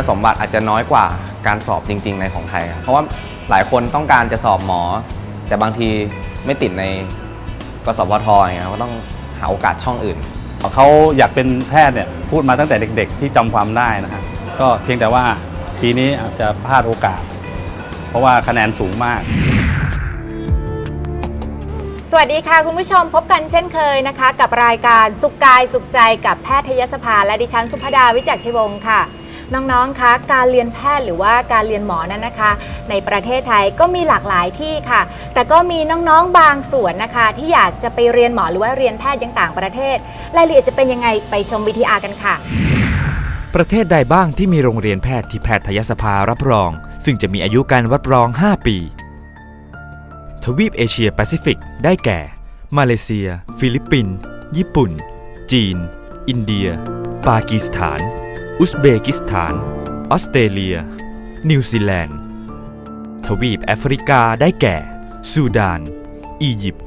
คุณสมบัติอาจจะน้อยกว่าการสอบจริง ๆ ในของไทยครับเพราะว่าหลายคนต้องการจะสอบหมอ แต่บางทีไม่ติดในกสพทอย่างเงี้ยครับก็ต้องหาโอกาสช่องอื่น เขาอยากเป็นแพทย์เนี่ยพูดมาตั้งแต่เด็ก ๆ ที่จำความได้นะฮะก็เพียงแต่ว่าปีนี้อาจจะพลาดโอกาส เพราะว่าคะแนนสูงมากสวัสดีค่ะ คุณผู้ชมพบกันเช่นเคยนะคะ กับรายการสุขกายสุขใจกับแพทยสภาและดิฉันสุภดาวิจักรชัยวงศ์ค่ะ น้องๆ คะ การเรียนแพทย์หรือว่าการเรียนหมอนั้นนะคะ ในประเทศไทยก็มีหลากหลายที่ค่ะ แต่ก็มีน้องๆ บางส่วนนะคะ ที่อยากจะไปเรียนหมอหรือว่าเรียนแพทย์ยังต่างประเทศ รายละเอียดจะเป็นยังไงไปชมวิทยากันค่ะ ประเทศใดบ้างที่มีโรงเรียนแพทย์ที่แพทยสภารับรอง ซึ่งจะมีอายุการรับรอง 5 ปี ทวีปเอเชียแปซิฟิก ได้แก่ มาเลเซีย ฟิลิปปินส์ ญี่ปุ่น จีน อินเดีย ปากีสถาน อุซเบกิสถาน ออสเตรเลีย นิวซีแลนด์ ทวีปแอฟริกาได้แก่ ซูดาน อียิปต์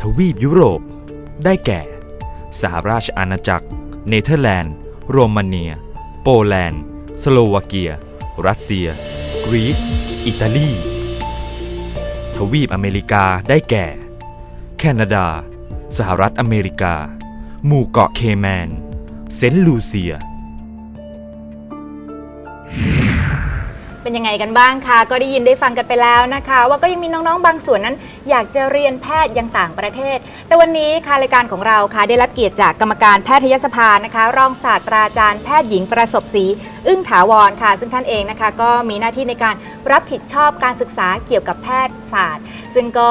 ทวีปยุโรป ได้แก่ สหราชอาณาจักร เนเธอร์แลนด์ โรมาเนีย โปแลนด์ สโลวาเกีย รัสเซีย กรีซ อิตาลี ทวีปอเมริกาได้แก่ แคนาดา สหรัฐอเมริกา หมู่เกาะเคแมน เซนต์ลูเซีย เป็นยังไงกันบ้างคะก็ได้ยินได้ฟังกันไปแล้วนะคะ ว่าก็ยังมีน้องๆ บางส่วนนั้น อยากจะเรียนแพทย์ยังต่างประเทศ แต่วันนี้ค่ะรายการของเราค่ะได้รับเกียรติจากกรรมการแพทยสภานะคะ รองศาสตราจารย์แพทย์หญิงประสบศรีอึ้งถาวรค่ะ ซึ่งท่านเองนะคะ ก็มีหน้าที่ในการรับผิดชอบการศึกษาเกี่ยวกับแพทยศาสตร์ ซึ่งก็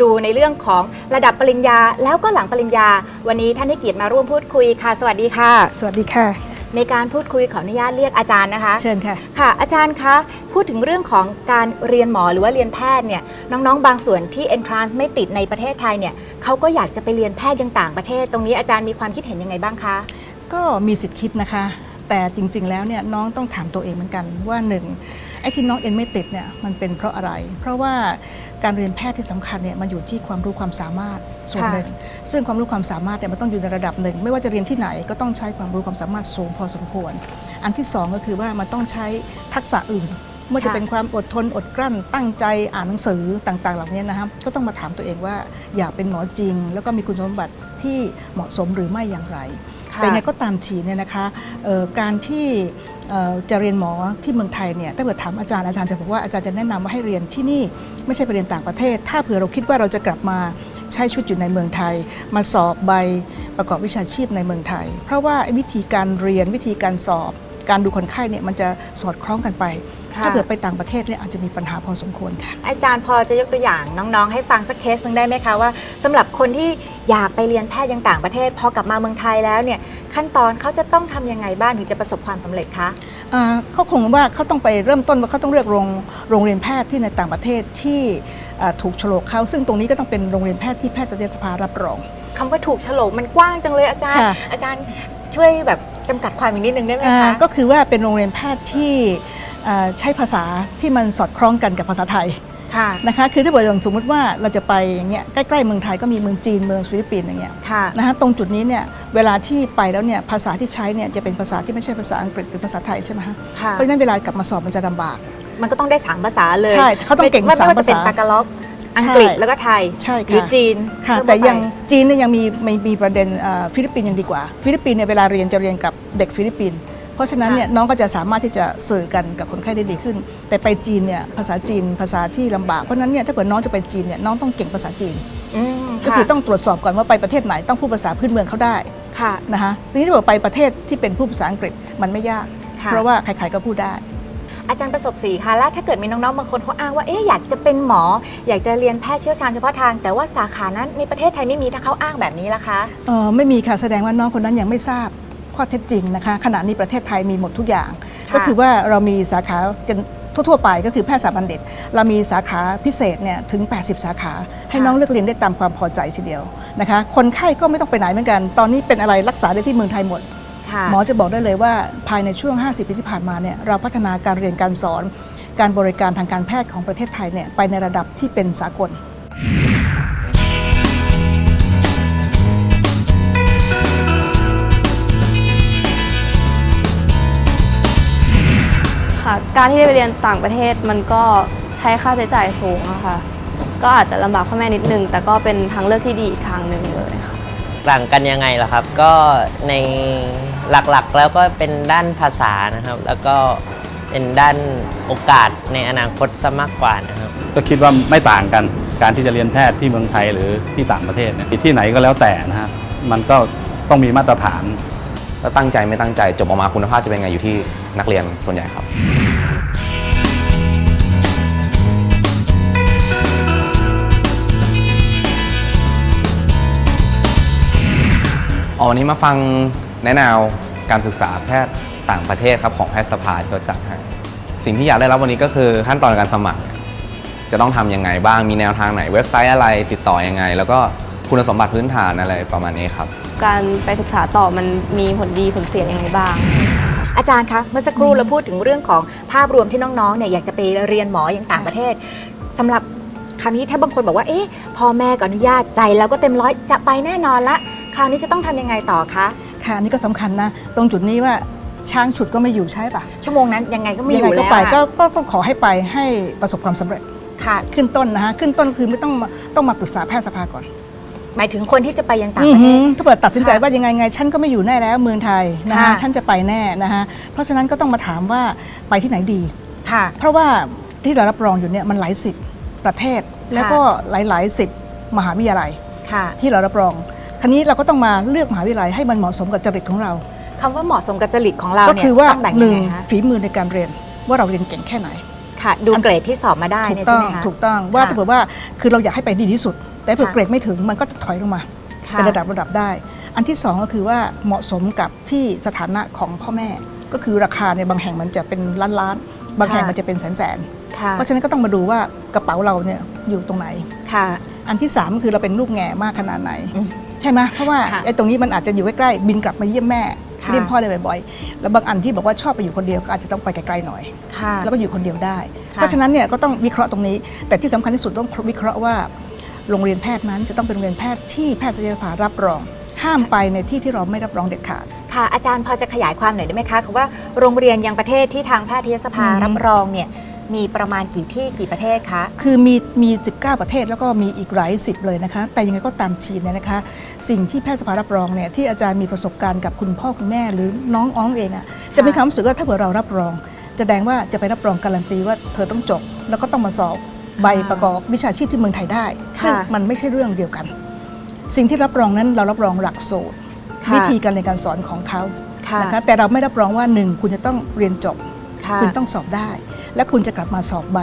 ดูในเรื่องของระดับปริญญา แล้วก็หลังปริญญา วันนี้ท่านให้เกียรติมาร่วมพูดคุยค่ะ สวัสดีค่ะ สวัสดีค่ะ ในการพูดคุยขออนุญาตเรียกอาจารย์นะคะ เชิญค่ะ ค่ะ อาจารย์คะพูดถึงเรื่องของการเรียนหมอหรือว่าเรียนแพทย์เนี่ยน้องๆ บางส่วนที่ entrance ไม่ติดในประเทศไทยเนี่ยเขาก็อยากจะไปเรียนแพทย์ยังต่างประเทศ ตรงนี้อาจารย์มีความคิดเห็นยังไงบ้างคะก็มีสิทธิ์คิดนะคะ แต่จริง ๆ แล้วเนี่ยน้องต้องถามตัวเองเหมือนกันว่าหนึ่งไอ้ที่น้องเอ็นไม่ติดเนี่ยมันเป็นเพราะอะไร เพราะว่า การเรียนแพทย์ที่สำคัญเนี่ยมันอยู่ที่ความรู้ความสามารถส่วนค่ะหนึ่งซึ่งความรู้ความสามารถเนี่ยมันต้องอยู่ในระดับหนึ่ง ไม่ว่าจะเรียนที่ไหนก็ต้องใช้ความรู้ความสามารถสูงพอสมควร อันที่สองก็คือว่ามันต้องใช้ทักษะอื่นไม่ว่าจะเป็นความอดทนอดกลั้นตั้งใจอ่านหนังสือต่างๆ เหล่านี้นะครับก็ต้องมาถามตัวเองว่าอยากเป็นหมอจริง แล้วก็มีคุณสมบัติที่เหมาะสมหรือไม่อย่างไรค่ะ แต่ยังไงก็ตามทีเนี่ยนะคะการที่จะเรียนหมอที่เมืองไทยเนี่ยถ้าเกิดถามอาจารย์อาจารย์จะบอกว่าอาจารย์จะแนะนำว่าให้เรียนที่นี่ไม่ใช่ไปเรียนต่างประเทศ ถ้าเผื่อเราคิดว่าเราจะกลับมาใช้ชีวิตอยู่ในเมืองไทย มาสอบใบประกอบวิชาชีพในเมืองไทย เพราะว่าวิธีการเรียนวิธีการสอบ การดูคนไข้เนี่ยมันจะสอดคล้องกันไป ถ้าเผื่อไปต่างประเทศเนี่ยอาจจะมีปัญหาพอสมควรค่ะ อาจารย์พอจะยกตัวอย่างน้องๆ ให้ฟังสักเคสหนึ่งได้ไหมคะว่าสำหรับคนที่อยากไปเรียนแพทย์ยังต่างประเทศพอกลับมาเมืองไทยแล้วเนี่ยขั้นตอนเขาจะต้องทำยังไงบ้างถึงจะประสบความสำเร็จคะอ่าเขาคงว่าเขาต้องไปเริ่มต้นว่าเขาต้องเลือกโรงโรงเรียนแพทย์ที่ในต่างประเทศที่อ่าถูกโฉลกเขาซึ่งตรงนี้ก็ต้องเป็นโรงเรียนแพทย์ที่แพทยสภารับรองคำว่าถูกโฉลกมันกว้างจังเลยอาจารย์ค่ะอาจารย์ช่วยแบบจำกัดความอีกนิดนึงได้ไหมอ่าคะ ก็คือว่าเป็นโรงเรียนแพทย์ที่อ่า ใช้ภาษาที่มันสอดคล้องกันกับภาษาไทยค่ะนะคะคือถ้าเกิดอย่างสมมติว่าเราจะไปอย่างเงี้ยใกล้ๆเมืองไทยก็มีเมืองจีนเมืองฟิลิปปินส์อย่างเงี้ยค่ะนะคะตรงจุดนี้เนี่ยเวลาที่ไปแล้วเนี่ยภาษาที่ใช้เนี่ยจะเป็นภาษาที่ไม่ใช่ภาษาอังกฤษหรือภาษาไทยใช่ไหมคะค่ะเพราะฉะนั้นเวลากลับมาสอบมันจะลำบาก มันก็ต้องได้สามภาษาเลยใช่เขาต้องเก่งไม่ไม่ว่าจะเป็นสามภาษาตากาล็อกอังกฤษใช่แล้วก็ไทยใช่หรือค่ะจีนค่ะเพิ่มแต่เข้าไปยังจีนเนี่ยยังมีมีมีประเด็นเอ่อฟิลิปปินส์ยังดีกว่า ฟิลิปปินส์เนี่ยเวลาเรียนจะเรียนกับเด็กฟิลิปปินส์ เพราะฉะนั้นเนี่ยน้องก็จะสามารถที่จะสื่อกันกับคนไข้ได้ดีขึ้น แต่ไปจีนเนี่ยภาษาจีนภาษาที่ลำบากเพราะฉะนั้นเนี่ยถ้าเกิดน้องจะไปจีนเนี่ยน้องต้องเก่งภาษาจีนอืมก็คือต้องตรวจสอบก่อนว่าไปประเทศไหนต้องพูดภาษาพื้นเมืองเขาได้ค่ะนะคะทีนี้ถ้าเกิดไปประเทศที่เป็นผู้ภาษาอังกฤษมันไม่ยากค่ะเพราะว่าใครๆก็พูดได้อาจารย์ประสบศรีคะแล้วถ้าเกิดมีน้องๆบางคนเขาอ้างว่าเอ๊ะอยากจะเป็นหมอ อยากจะเรียนแพทย์เชี่ยวชาญเฉพาะทาง แต่ว่าสาขานั้นในประเทศไทยไม่มีถ้าเขาอ้างแบบนี้ล่ะคะเอ่อไม่มีค่ะแสดงว่าน้องคนนั้นยังไม่ทราบ ข้อเท็จจริงนะคะขณะนี้ประเทศไทยมีหมดทุกอย่างค่ะก็คือว่าเรามีสาขาจนทั่วๆไปก็คือแพทยศาสตร์บัณฑิตเรามีสาขาพิเศษเนี่ยถึง 80 สาขา ให้น้องเลือกเรียนได้ตามความพอใจทีเดียวนะคะคนไข้ก็ไม่ต้องไปไหนเหมือนกัน ตอนนี้เป็นอะไรรักษาได้ที่เมืองไทยหมดค่ะหมอจะบอกได้เลยว่าภายในช่วง 50 ปีที่ผ่านมาเนี่ยเราพัฒนาการเรียนการสอน การบริการทางการแพทย์ของประเทศไทยเนี่ยไปในระดับที่เป็นสากล การที่ได้ไปเรียนต่างประเทศมันก็ใช้ค่าใช้จ่ายสูงอะค่ะ ก็อาจจะลำบากพ่อแม่นิดนึง แต่ก็เป็นทางเลือกที่ดีอีกทางหนึ่งเลยค่ะ ต่างกันยังไงล่ะครับ ก็ในหลักๆแล้วก็เป็นด้านภาษานะครับ แล้วก็เป็นด้านโอกาสในอนาคตซะมากกว่านะครับ ก็คิดว่าไม่ต่างกันการที่จะเรียนแพทย์ที่เมืองไทยหรือที่ต่างประเทศเนี่ยที่ไหนก็แล้วแต่นะฮะมันก็ต้องมีมาตรฐาน แล้วตั้งใจไม่ตั้งใจจบออกมาคุณภาพจะเป็นไงอยู่ที่นักเรียนส่วนใหญ่ครับอ๋อวันนี้มาฟังแนะแนวการศึกษาแพทย์ต่างประเทศครับของแพทยสภาเขาจัดให้สิ่งที่อยากได้รับวันนี้ก็คือขั้นตอนการสมัคร จะต้องทำยังไงบ้างมีแนวทางไหนเว็บไซต์อะไรติดต่อยังไง แล้วก็คุณสมบัติพื้นฐานอะไรประมาณนี้ครับ การไปศึกษาต่อมันมีผลดีผลเสียยังไงบ้าง อาจารย์คะเมื่อสักครู่เราพูดถึงเรื่องของภาพรวมที่น้องๆเนี่ยอยากจะไปเรียนหมออย่างต่างประเทศสำหรับคราวนี้ถ้าบางคนบอกว่าเอ๊ะพ่อแม่ก็อนุญาตใจแล้วก็เต็มร้อยจะไปแน่นอนละ คราวนี้จะต้องทำยังไงต่อคะค่ะอันนี่ก็สำคัญนะ ตรงจุดนี้ว่าช้างฉุดก็ไม่อยู่ใช่ปะชั่วโมงนั้นยังไงก็ไมีอยังไงยู่ก็แล้วไปอะก็ก็ก็ขอให้ไปให้ประสบความสำเร็จค่ะ ขึ้นต้นนะฮะขึ้นต้นคือไม่ต้องมาต้องมาปรึกษาแพทยสภาก่อน หมายถึงคนที่จะไปยังต่างอืปอระเทหืศอถ้าเปิดตัดสินใจค่ะว่ายังไงไง ฉันก็ไม่อยู่แน่แล้วเมืองไทยนะฮะค่ะฉันจะไปแน่นะฮะเพราะฉะนั้นก็ต้องมาถามว่าไปที่ไหนดี ค่ะเพราะว่าที่เรารับรองอยู่เนี่ยมันหลายสิบประเทศ แล้วก็หลายๆสิบมหาวิทยาลัย ค่ะที่เรารับรอง คราวนี้เราก็ต้องมาเลือกมหาวิทยาลัยให้มันเหมาะสมกับจริตของเรา คำว่าเหมาะสมกับจริตของเราก็เนี่ยคือว่าต้องแบ่งหยังนึ่งไงคะฝีมือในการเรียนว่าเราเรียนเก่งแค่ไหน ค่ะดูเกรดที่สอบมาได้ถูเนี่กยใช่ต้องไหมคะ ถูกต้องว่าค่ะถ้าเกิดว่าคือเราอยากให้ไปดีที่สุด แต่เผื่อค่ะ เกรดไม่ถึงมันก็จะถอยลงมาค่ะเป็นระดับระดับได้ อันที่สองก็คือว่าเหมาะสมกับที่สถานะของพ่อแม่ ก็คือราคาเนี่ยบางแห่งมันจะเป็นล้านล้านๆบางแห่งมันจะเป็นแสนแสนค่ะๆเพราะฉะนั้นก็ต้องมาดูว่ากระเป๋าเราเนี่ยอยู่ตรงไหน ค่ะ อันที่สามคือเราเป็นลูกแง่มากขนาดไหน อืมใช่ไหมเพราะว่าค่ะ ไอ้ตรงนี้มันอาจจะอยู่ใกล้ๆบินกลับมาเยี่ยมแม่ ค่ะเยี่ยมพ่อได้บ่อยๆ แล้วบางอันที่บอกว่าชอบไปอยู่คนเดียวก็อาจจะต้องไปไกลๆหน่อย ค่ะ แล้วก็อยู่คนเดียวได้ค่ะเพราะฉะนั้นเนี่ยก็ต้องวิเคราะห์ตรงนี้ แต่ที่สำคัญที่สุดต้องวิเคราะห์ว่า โรงเรียนแพทย์นั้นจะต้องเป็นโรงเรียนแพทย์ที่แพทยสภารับรอง ห้ามไปในที่ที่เราไม่รับรองเด็ดขาด ค่ะ อาจารย์พอจะขยายความหน่อยได้ไหมคะคำว่าโรงเรียนยังประเทศที่ทางแพทยสภาอืม รับรองเนี่ย มีประมาณกี่ที่กี่ประเทศคะ คือมีมี 19 ประเทศแล้วก็มีอีกหลายสิบเลยนะคะ แต่ยังไงก็ตามทีเนี่ยนะคะ สิ่งที่แพทยสภารับรองเนี่ยที่อาจารย์มีประสบการณ์กับคุณพ่อคุณแม่หรือน้องอ้องเองอะ่ะจะมีความรู้สึกว่าถ้าเผื่อเรารับรองจะแสดงว่าจะไปรับรองการันตีว่าเธอต้องจบ แล้วก็ต้องมาสอบใบประกอบวิชาชีพที่เมืองไทยได้ ซึ่งค่ะมันไม่ใช่เรื่องเดียวกัน สิ่งที่รับรองนั้นเรารับรองหลักสูตรค่ะวิธีการเรียนการสอนของเขาค่ะนะคะแต่เราไม่รับรองว่าหนึ่งคุณจะต้องเรียนจบค่ะคุณต้องสอบได้ และคุณจะกลับมาสอบใบ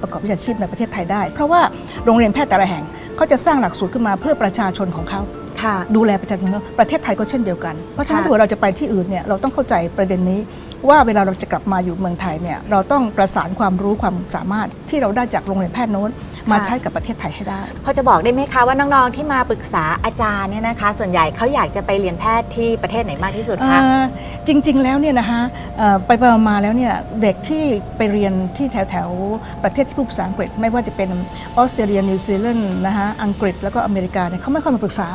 ประกอบวิชาชีพในประเทศไทยได้ เพราะว่าโรงเรียนแพทย์แต่ละแห่งเขาจะสร้างหลักสูตรขึ้นมาเพื่อประชาชนของเขาค่ะดูแลประชาชนของประเทศไทยก็เช่นเดียวกัน เพราะฉะนั้นค่ะถ้าเราจะไปที่อื่นเนี่ยเราต้องเข้าใจประเด็นนี้ ว่าเวลาเราจะกลับมาอยู่เมืองไทยเนี่ยเราต้องประสานความรู้ความสามารถที่เราได้จากโรงเรียนแพทย์โน้นมาใช้กับประเทศไทยให้ได้ พอจะบอกได้ไหมคะว่าน้องๆที่มาปรึกษาอาจารย์เนี่ยนะคะ ส่วนใหญ่เขาอยากจะไปเรียนแพทย์ที่ประเทศไหนมากที่สุดคะอ่าจริง ๆ แล้วเนี่ยนะคะเอ่อไปๆมาๆแล้วเนี่ยเด็กที่ไปเรียนที่แถวๆประเทศที่พูดภาษาอังกฤษ ไม่ว่าจะเป็นออสเตรเลียนิวซีแลนด์นะคะอังกฤษแล้วก็อเมริกาเนี่ยเขาไม่ค่อยมาปรึกษา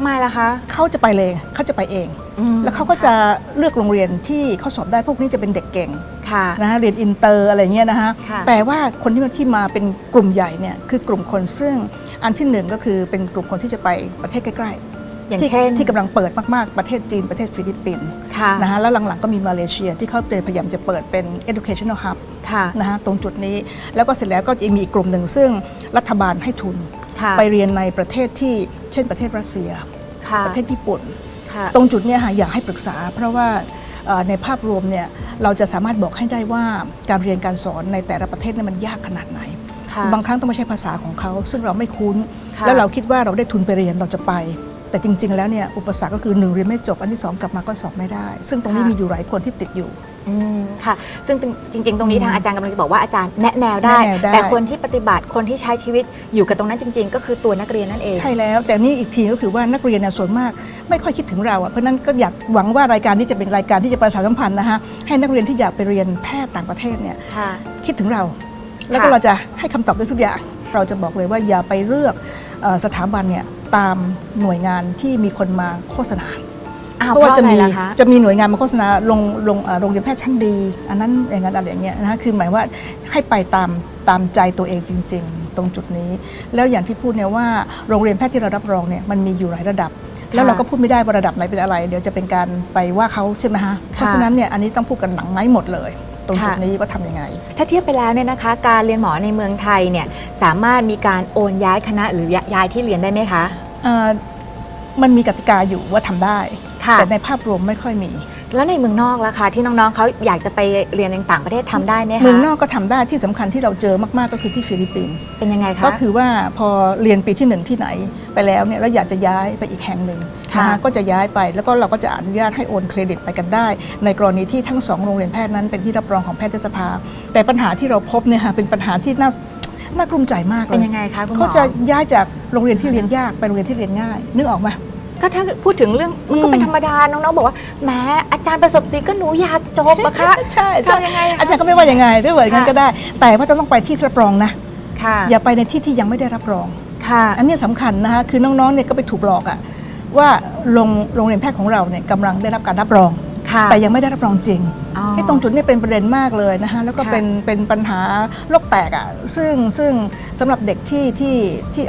ทำไมล่ะคะ เขาจะไปเลยเขาจะไปเอง อืม แล้วเขาก็จะเลือกโรงเรียนที่เขาสอบได้พวกนี้จะเป็นเด็กเก่งค่ะ นะคะเรียนอินเตอร์อะไรเงี้ยนะคะค่ะ แต่ว่าคนที่มาที่มาเป็นกลุ่มใหญ่เนี่ยคือกลุ่มคนซึ่งอันที่หนึ่งก็คือเป็นกลุ่มคนที่จะไปประเทศใกล้ๆอย่างที่เช่นที่กำลังเปิดมากๆประเทศจีนประเทศฟิลิปปินส์ค่ะนะคะแล้วหลังๆก็มีมาเลเซียที่เขาพยายามจะเปิดเป็น educational hub ค่ะ นะคะตรงจุดนี้แล้วก็เสร็จแล้วก็จะมีอีกกลุ่มหนึ่งซึ่งรัฐบาลให้ทุนค่ะ ไปเรียนในประเทศที่เช่นประเทศรัสเซียค่ะประเทศญี่ปุ่นค่ะตรงจุดเนี้ค่ะอยากให้ปรึกษา เพราะว่าเอ่อในภาพรวมเนี่ยเราจะสามารถบอกให้ได้ว่าการเรียนการสอนในแต่ละประเทศเนี่ยมันยากขนาดไหนค่ะบางครั้งต้องไม่ใช่ภาษาของเขา ซึ่งเราไม่คุ้นค่ะแล้วเราคิดว่าเราได้ทุนไปเรียนเราจะไป แต่จริง ๆ แล้วเนี่ยอุปสรรคก็คือหนึ่งเรียนไม่จบอันที่สองกลับมาก็สอบไม่ได้ ซึ่งตรงนี้มีอยู่หลายคนที่ติดอยู่ อืมค่ะ ซึ่งจริง ๆ ตรงนี้อืมทางอาจารย์กำลังจะบอกว่าอาจารย์แนะแนวได้ แนะแนวได้ แต่คนที่ปฏิบัติคนที่ใช้ชีวิตอยู่กับตรงนั้นจริง ๆ ก็คือตัวนักเรียนนั่นเอง ใช่แล้ว แต่นี่อีกทีก็คือว่านักเรียนเนี่ยส่วนมากไม่ค่อยคิดถึงเราอะเพราะฉะนั้นก็อยากหวังว่ารายการนี้จะเป็นรายการที่จะประชาสัมพันธ์นะฮะให้นักเรียนที่อยากไปเรียนแพทย์ต่างประเทศเนี่ยค่ะ คิดถึงเรา แล้วก็ค่ะ เราจะให้คำตอบได้ทุกอย่าง เราจะบอกเลยว่าอย่าไปเลือกเอ่อสถาบันเนี่ยตามหน่วยงานที่มีคนมาโฆษณา อ้าวเพราะว่าจะมีเพราะอะไรล่ะคะ จะมีหน่วยงานมาโฆษณาโรงโรงเอ่อโรงเรียนแพทย์ชั้นดี อันนั้นอย่างนั้นอะไรอย่างเงี้ยนะคะคือหมายว่าให้ไปตามตามใจตัวเองจริง ๆ ตรงจุดนี้ แล้วอย่างที่พูดเนี่ยว่าโรงเรียนแพทย์ที่เรารับรองเนี่ยมันมีอยู่หลายระดับ แล้วเราก็พูดไม่ได้ว่าระดับไหนเป็นอะไร เดี๋ยวจะเป็นการไปว่าเขาใช่ไหมฮะเพราะฉะนั้นเนี่ยอันนี้ต้องพูดกันหนังไม้หมดเลย ตรงจุดนี้ว่าทำยังไง ถ้าเทียบไปแล้วเนี่ยนะคะ การเรียนหมอในเมืองไทยเนี่ยสามารถมีการโอนย้ายคณะหรือย้ายที่เรียนได้ไหมคะ เอ่อมันมีกติกาอยู่ว่าทำได้ ค่ะ แต่ในภาพรวมไม่ค่อยมี แล้วในเมืองนอกล่ะคะที่น้องๆเขาอยากจะไปเรียนในต่างประเทศทำได้ไหมคะเมืองนอกก็ทำได้ที่สำคัญที่เราเจอมาก ๆ ก็คือที่ฟิลิปปินส์ เป็นยังไงคะ ก็คือว่าพอเรียนปีที่หนึ่งที่ไหนไปแล้วเนี่ยแล้วอยากจะย้ายไปอีกแห่งหนึ่งค่ะนะคะก็จะย้ายไปแล้วก็เราก็จะอนุญาตให้โอนเครดิตไปกันได้ ในกรณีที่ทั้งสองโรงเรียนแพทย์นั้นเป็นที่รับรองของแพทยสภา แต่ปัญหาที่เราพบเนี่ยค่ะเป็นปัญหาที่น่าน่ากลุ้มใจมากเลยเป็นยังไงคะคุณหมอ เขาจะย้ายจากโรงเรียนที่เรียนยากไปโรงเรียนที่เรียนง่ายนึกออกไหม ก็ถ้าพูดถึงเรื่องมันก็อืมเป็นธรรมดาน้องๆบอกว่าแหมอาจารย์ประสบศรีก็หนูอยากจบอะคะใช่ใช่ทำยังไงอะอาจารย์ก็ไม่ว่ายังไงด้วยว่าอย่างนั้นค่ะก็ได้ แต่ว่าจะต้องไปที่รับรองนะค่ะอย่าไปในที่ที่ยังไม่ได้รับรองค่ะอันเนี้ยสำคัญนะคะคือน้องๆเนี่ยก็ไปถูกหลอกอะว่าโรงโรงเรียนแพทย์ของเราเนี่ยกำลังได้รับการรับรองค่ะแต่ยังไม่ได้รับรองจริงอ๋อที่ตรงจุดเนี้เป็นประเด็นมากเลยนะคะแล้วก็ค่ะเป็นเป็นปัญหาโลกแตกอะซึ่งซึ่งสำหรับเด็กที่ที่ที่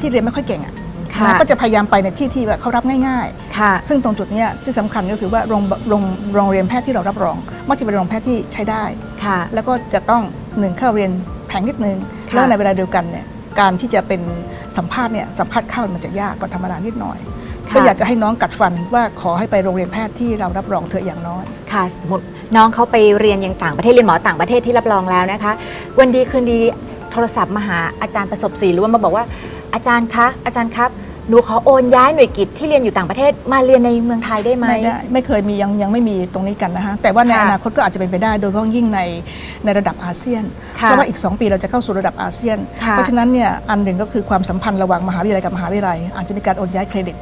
ที่เรียนไม่ค่อยเก่งอะค่ะ นะก็จะพยายามไปในที่ที่แบบเขารับง่ายค่ะๆซึ่งตรงจุดเนี้ยที่สำคัญก็คือว่าโรงโรงโรงเรียนแพทย์ที่เรารับรองมักจะเป็นโรงแพทย์ที่ใช้ได้ค่ะแล้วก็จะต้องหนึ่งเข้าเรียนแพงนิดนึงค่ะแล้วในเวลาเดียวกันเนี่ยการที่จะเป็นสัมภาษณ์เนี่ยสัมภาษณ์เข้ามันจะยากกว่าธรรมดานิดหน่อยค่ะก็อยากจะให้น้องกัดฟันว่าขอให้ไปโรงเรียนแพทย์ที่เรารับรองเธอะอย่างน้อยค่ะสมมติน้องเขาไปเรียนอย่างต่างประเทศเรียนหมอต่างประเทศที่รับรองแล้วนะคะ วันดีคืนดีโทรศัพท์มาหาอาจารย์ประสบศรีหรือว่ามาบอกว่าอาจารย์คะอาจารย์ครับ หนูขอโอนย้ายหน่วยกิจที่เรียนอยู่ต่างประเทศมาเรียนในเมืองไทยได้ไหม ไม่ได้ไม่เคยมียังยังไม่มีตรงนี้กันนะฮะแต่ว่าในค่ะอนาคตก็อาจจะเป็นไปได้โดยเฉพาะยิ่งในในระดับอาเซียนค่ะเพราะว่าอีก 2 ปีเราจะเข้าสู่ระดับอาเซียน ค่ะเพราะฉะนั้นเนี่ยอันหนึ่งก็คือความสัมพันธ์ระหว่างมหาวิทยาลัยกับมหาวิทยาลัย อาจจะมีการโอนย้ายเครดิต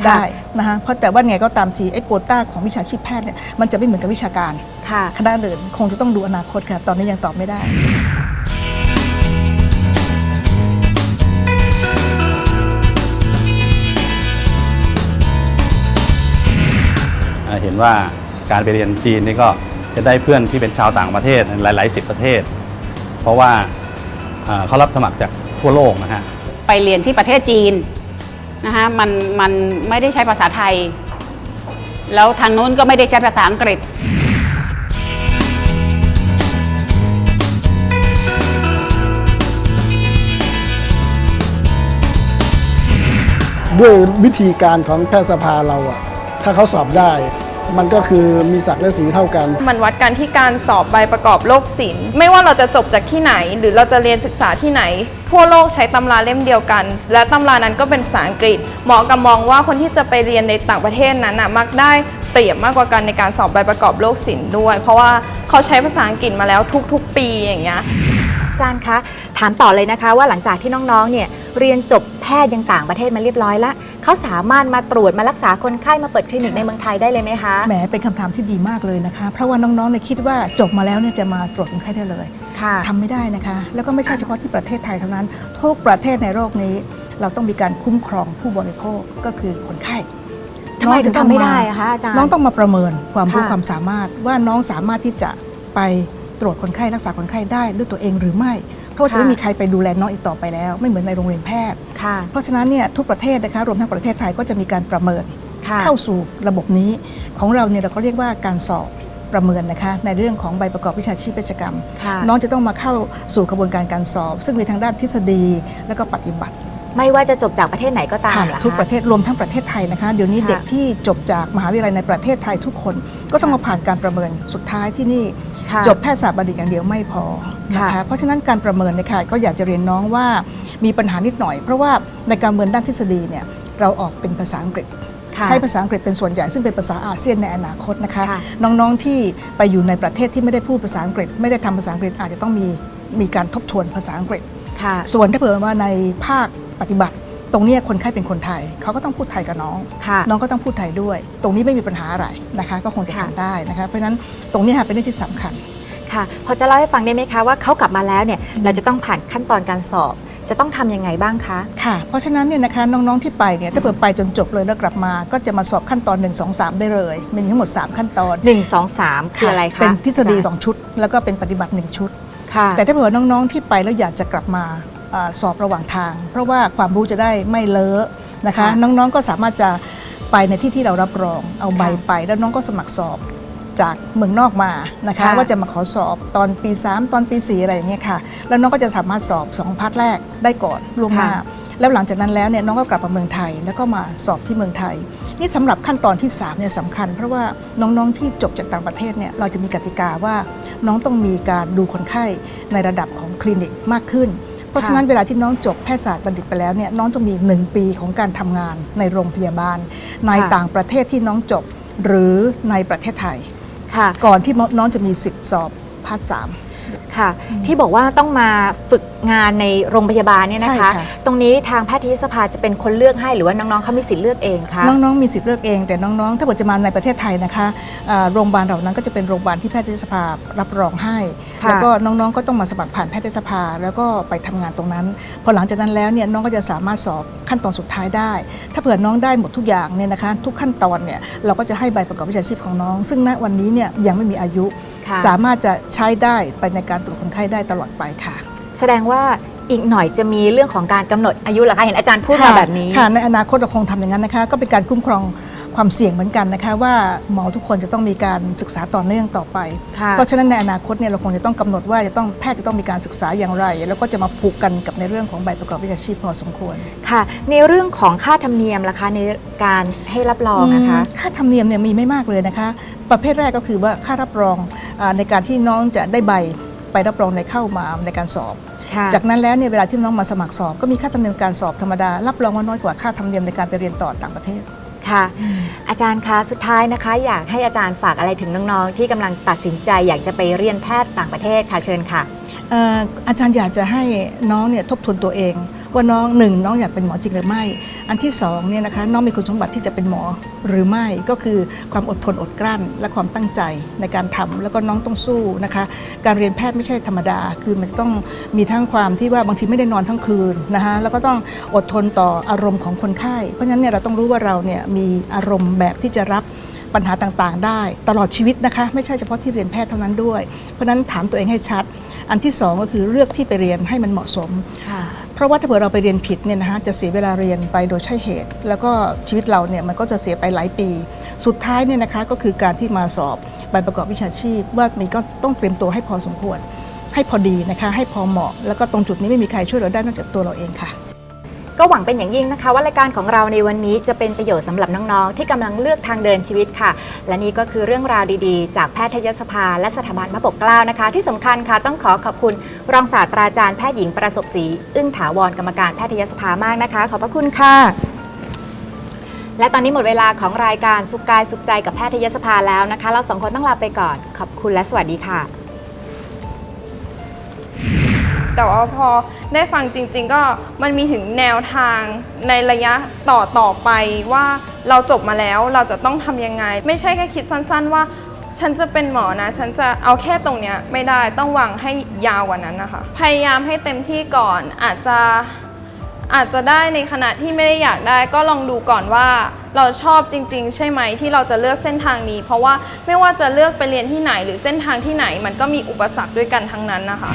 ค่ะ ได้นะฮะเพราะแต่ว่าไงก็ตามทีไอ้โควต้าของวิชาชีพแพทย์เนี่ยมันจะไม่เหมือนกับวิชาการค่ะ คณะอื่นคงจะต้องดูอนาคตค่ะตอนนี้ยังตอบไม่ได้ ว่าการไปเรียนจีนนี่ก็จะได้เพื่อนที่เป็นชาวต่างประเทศหลายๆสิบประเทศ เพราะว่าอ่าเขารับสมัครจากทั่วโลกนะฮะไปเรียนที่ประเทศจีนนะคะมันมันไม่ได้ใช้ภาษาไทย แล้วทางนู้นก็ไม่ได้ใช้ภาษาอังกฤษด้วยวิธีการของแพทยสภาเราอะถ้าเขาสอบได้ มันก็คือมีศักดิ์และสีเท่ากัน มันวัดกันที่การสอบใบประกอบโรคศิลป์ไม่ว่าเราจะจบจากที่ไหน หรือเราจะเรียนศึกษาที่ไหน ทั่วโลกใช้ตำราเล่มเดียวกัน และตำรานั้นก็เป็นภาษาอังกฤษหมอกับมองว่าคนที่จะไปเรียนในต่างประเทศนั้นนะมักได้เปรียบมากกว่ากันในการสอบใบประกอบโรคศิลป์ด้วย เพราะว่าเขาใช้ภาษาอังกฤษมาแล้วทุกๆ ปีอย่างเงี้ย จารย์คะ ถามต่อเลยนะคะ ว่าหลังจากที่น้องๆ เนี่ยเรียนจบแพทย์ยังต่างประเทศมาเรียบร้อยแล้วเขาสามารถมาตรวจมารักษาคนไข้มาเปิดคลินิกในเมืองไทยได้เลยไหมคะ แหมเป็นคำถามที่ดีมากเลยนะคะ เพราะว่าน้องๆเนี่ยคิดว่าจบมาแล้วเนี่ยจะมาตรวจคนไข้ได้เลยค่ะทำไม่ได้นะคะ แล้วก็ไม่ใช่เฉพาะที่ประเทศไทยเท่านั้น ทุกประเทศในโลกนี้ เราต้องมีการคุ้มครองผู้บริโภคก็คือคนไข้ทำไมถึงทำไม่ได้อะคะอาจารย์น้องต้องมาประเมินความรู้ค่ะ ความสามารถว่าน้องสามารถที่จะไป ตรวจคนไข้รักษาคนไข้ได้ด้วยตัวเองหรือไม่ เพราะว่าจะไม่มีใครไปดูแลน้องอีกต่อไปแล้ว ไม่เหมือนในโรงเรียนแพทย์ค่ะเพราะฉะนั้นเนี่ยทุกประเทศนะคะรวมทั้งประเทศไทยก็จะมีการประเมินค่ะเข้าสู่ระบบนี้ ของเราเนี่ยเราก็เรียกว่าการสอบประเมินนะคะในเรื่องของใบประกอบวิชาชีพเภสัชกรรมค่ะน้องจะต้องมาเข้าสู่กระบวนการการสอบ ซึ่งมีทางด้านทฤษฎีและก็ปฏิบัติ ไม่ว่าจะจบจากประเทศไหนก็ตามค่ะเหรอคะทุกประเทศรวมทั้งประเทศไทยนะคะ เดี๋ยวนี้ค่ะเด็กที่จบจากมหาวิทยาลัยในประเทศไทยทุกคน ก็ต้องมาผ่านการประเมินสุดท้ายที่นี่ค่ะ จบแพทยศาสตร์บัณฑิตอย่างเดียวไม่พอนะค่ะคะเพราะฉะนั้นการประเมินเนี่ยค่ะก็อยากจะเรียนน้องว่ามีปัญหานิดหน่อย เพราะว่าในการประเมินด้านทฤษฎีเนี่ยเราออกเป็นภาษาอังกฤษค่ะใช้ภาษาอังกฤษเป็นส่วนใหญ่ซึ่งเป็นภาษาอาเซียนในอนาคตนะคะค่ะน้องๆที่ไปอยู่ในประเทศที่ไม่ได้พูดภาษาอังกฤษ ไม่ได้ทำภาษาอังกฤษอาจจะต้องมีมีการทบทวนภาษาอังกฤษค่ะส่วนถ้าเผื่อว่าในภาคปฏิบัติ ตรงเนี้ยคนไข้เป็นคนไทย เขาก็ต้องพูดไทยกับน้อง ค่ะ น้องก็ต้องพูดไทยด้วย ตรงนี้ไม่มีปัญหาอะไรนะคะ ก็คงจะค่ะทำได้นะคะ เพราะฉะนั้นตรงนี้ค่ะเป็นเรื่องที่สำคัญ ค่ะ พอจะเล่าให้ฟังได้ไหมคะว่าเขากลับมาแล้วเนี่ยเราจะต้องผ่านขั้นตอนการสอบ จะต้องทำยังไงบ้างคะ ค่ะ เพราะฉะนั้นเนี่ยนะคะน้องๆที่ไปเนี่ยถ้าเกิดไปจนจบเลยแล้วกลับมา ก็จะมาสอบขั้นตอน 1 2 3 ได้เลยมีทั้งหมด 3 ขั้นตอน1 2 3 คืออะไรคะเป็นทฤษฎีอาจารย์2ชุด แล้วก็เป็นปฏิบัติ1ชุด ค่ะ แต่ถ้าเผื่อน้องๆที่ไปแล้วอยากจะกลับมาเออ สอบระหว่างทาง เพราะว่าความรู้จะได้ไม่เลอะนะคะค่ะน้องๆก็สามารถจะไปในที่ที่เรารับรอง เอาใบค่ะไปแล้วน้องก็สมัครสอบจากเมืองนอกมานะคะค่ะว่าจะมาขอสอบตอนปี 3 ตอนปี 4 อะไรอย่างเงี้ยค่ะ แล้วน้องก็จะสามารถสอบ 2 พาร์ทแรกได้ก่อนล่วงหน้าแล้วหลังจากนั้นแล้วเนี่ยน้องก็กลับมาเมืองไทย แล้วก็มาสอบที่เมืองไทย นี่สำหรับขั้นตอนที่3เนี่ยสำคัญ เพราะว่าน้องๆที่จบจากต่างประเทศเนี่ยเราจะมีกติกาว่าน้องต้องมีการดูคนไข้ในระดับของคลินิกมากขึ้น เพราะฉะนั้นเวลาที่น้องจบแพทยศาสตร์บัณฑิตไปแล้วเนี่ยน้องต้องมี1ปีของการทำงานในโรงพยาบาล ในค่ะต่างประเทศที่น้องจบหรือในประเทศไทยค่ะก่อนที่น้องจะมีสิทธิ์สอบพาร์ทสาม ค่ะ ที่บอกว่าต้องมาฝึกงานในโรงพยาบาลเนี่ยนะคะ ใช่ค่ะ ตรงนี้ทางแพทยสภาจะเป็นคนเลือกให้หรือว่าน้องๆเขามีสิทธิ์เลือกเองคะน้องๆมีสิทธิ์เลือกเอง แต่น้องๆ ถ้าเกิดจะมาในประเทศไทยนะคะอ่าโรงพยาบาลเหล่านั้นก็จะเป็นโรงพยาบาลที่แพทยสภารับรองให้ค่ะแล้วก็น้องๆก็ต้องมาสมัครผ่านแพทยสภา แล้วก็ไปทำงานตรงนั้น พอหลังจากนั้นแล้วเนี่ยน้องก็จะสามารถสอบขั้นตอนสุดท้ายได้ ถ้าเผื่อน้องได้หมดทุกอย่างเนี่ยนะคะ ทุกขั้นตอนเนี่ยเราก็จะให้ใบประกอบวิชาชีพของน้อง ซึ่งณวันนี้เนี่ยยังไม่มีอายุ ค่ะ สามารถจะใช้ได้ไปในการตรวจคนไข้ได้ตลอดไปค่ะ แสดงว่าอีกหน่อยจะมีเรื่องของการกำหนดอายุเหรอคะเห็นอาจารย์พูดมาแบบนี้ ค่ะ ในอนาคตเราคงทำอย่างนั้นนะคะ ก็เป็นการคุ้มครองความเสี่ยงเหมือนกันนะคะ ว่าหมอทุกคนจะต้องมีการศึกษาต่อเนื่องต่อไป ค่ะ เพราะฉะนั้นในอนาคตเนี่ยเราคงจะต้องกำหนดว่าจะต้องแพทย์จะต้องมีการศึกษาอย่างไร แล้วก็จะมาผูกกันกับในเรื่องของใบประกอบวิชาชีพพอสมควรค่ะ ในเรื่องของค่าธรรมเนียมล่ะคะในการให้รับรองนะคะ อืมค่าธรรมเนียมเนี่ยมีไม่มากเลยนะคะ ประเภทแรกก็คือว่าค่ารับรองอาในการที่น้องจะได้ใบไปรับรองในเข้ามาในการสอบค่ะจากนั้นแล้วเนี่ยเวลาที่น้องมาสมัครสอบ ก็มีค่าธรรมเนียมการสอบธรรมดา รับรองว่าน้อยกว่าค่าธรรมเนียมในการไปเรียนต่อต่างประเทศค่ะอาจารย์คะสุดท้ายนะคะ อยากให้อาจารย์ฝากอะไรถึงน้องๆ ที่กำลังตัดสินใจอยากจะไปเรียนแพทย์ต่างประเทศค่ะเชิญค่ะเอ่ออาจารย์อยากจะให้น้องเนี่ยทบทวนตัวเอง ว่าน้องหนึ่งน้องอยากเป็นหมอจริงหรือไม่ อันที่สองเนี่ยนะคะน้องมีคุณสมบัติที่จะเป็นหมอหรือไม่ก็คือความอดทนอดกลั้น และความตั้งใจในการทำแล้วก็น้องต้องสู้นะคะการเรียนแพทย์ไม่ใช่ธรรมดา คือมันต้องมีทั้งความที่ว่าบางทีไม่ได้นอนทั้งคืนนะคะแล้วก็ต้องอดทนต่ออารมณ์ของคนไข้เพราะฉะนั้นเนี่ยเราต้องรู้ว่าเราเนี่ยมีอารมณ์แบบที่จะรับปัญหาต่างๆ ได้ตลอดชีวิตนะคะ ไม่ใช่เฉพาะที่เรียนแพทย์เท่านั้นด้วย เพราะฉะนั้นถามตัวเองให้ชัด อันที่สองก็คือเลือกที่ไปเรียนให้มันเหมาะสม เพราะว่าถ้าเผื่อเราไปเรียนผิดเนี่ยนะฮะจะเสียเวลาเรียนไปโดยใช่เหตุ แล้วก็ชีวิตเราเนี่ยมันก็จะเสียไปหลายปี สุดท้ายเนี่ยนะคะก็คือการที่มาสอบใบประกอบวิชาชีพ ว่ามีก็ต้องเตรียมตัวให้พอสมควร ให้พอดีนะคะให้พอเหมาะ แล้วก็ตรงจุดนี้ไม่มีใครช่วยเราได้นอกจากตัวเราเองค่ะ ก็หวังเป็นอย่างยิ่งนะคะ ว่ารายการของเราในวันนี้จะเป็นประโยชน์สำหรับน้องๆ ที่กำลังเลือกทางเดินชีวิตค่ะ และนี่ก็คือเรื่องราวดีๆ จากแพทยสภา และสถาบันพระปกเกล้านะคะ ที่สำคัญค่ะต้องขอขอบคุณรองศาสตราจารย์แพทย์หญิงประสบศรีอึ้งถาวรกรรมการแพทยสภามากนะคะ ขอบพระคุณค่ะ และตอนนี้หมดเวลาของรายการสุขกายสุขใจกับแพทยสภาแล้วนะคะ เราสองคนต้องลาไปก่อนขอบคุณและสวัสดีค่ะ แต่ว่าพอได้ฟังจริง ๆ ก็มันมีถึงแนวทางในระยะต่อต่อไปว่าเราจบมาแล้วเราจะต้องทำยังไง ไม่ใช่แค่คิดสั้น ๆ ว่า ฉันจะเป็นหมอนะ ฉันจะเอาแค่ตรงเนี้ยไม่ได้ต้องวางให้ยาวกว่านั้นนะคะ พยายามให้เต็มที่ก่อนอาจจะอาจจะได้ในขณะที่ไม่ได้อยากได้ก็ลองดูก่อนว่าเราชอบจริง ๆ ใช่ไหมที่เราจะเลือกเส้นทางนี้ เพราะว่าไม่ว่าจะเลือกไปเรียนที่ไหนหรือเส้นทางที่ไหน มันก็มีอุปสรรคด้วยกันทั้งนั้นนะคะ